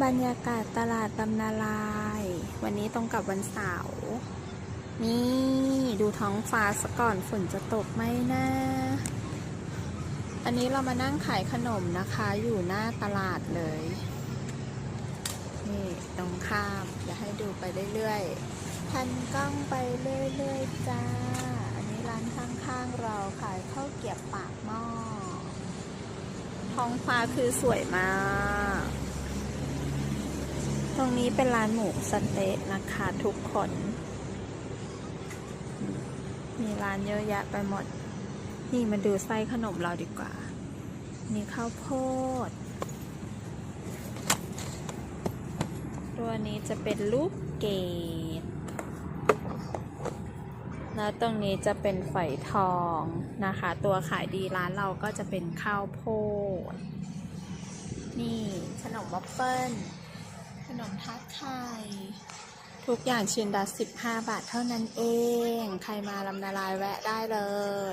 บรรยากาศตลาดลำนาลาย วันนี้ตรงกับวันเสาร์ นี่ดูท้องฟ้าซะก่อนฝนจะตกไหมนะ อันนี้เรามานั่งขายขนมนะคะอยู่หน้าตลาดเลย นี่ตรงข้ามเดี๋ยวให้ดูไปเรื่อยๆ พันกล้องไปเรื่อยๆจ้า อันนี้ร้านข้างๆเราขายข้าวเกรียบปากหม้อ ท้องฟ้าคือสวยมาก รงนี้เป็นร้านหมูสเต๊ะนะคะทุกคน มีร้านเยอะแยะไปหมด นี่มาดูไส้ขนมเราดีกว่ามีข้าวโพด ตัวนี้จะเป็นลูกเกดแล้วตรงนี้จะเป็นฝอยทองนะคะ ตัวขายดีร้านเราก็จะเป็นข้าวโพด นี่ขนมวัฟเฟิล นมทัดไข่ ทุกอย่างชิ้นละ15 บาทเท่านั้นเอง ใครมาลำนาลายแวะได้เลย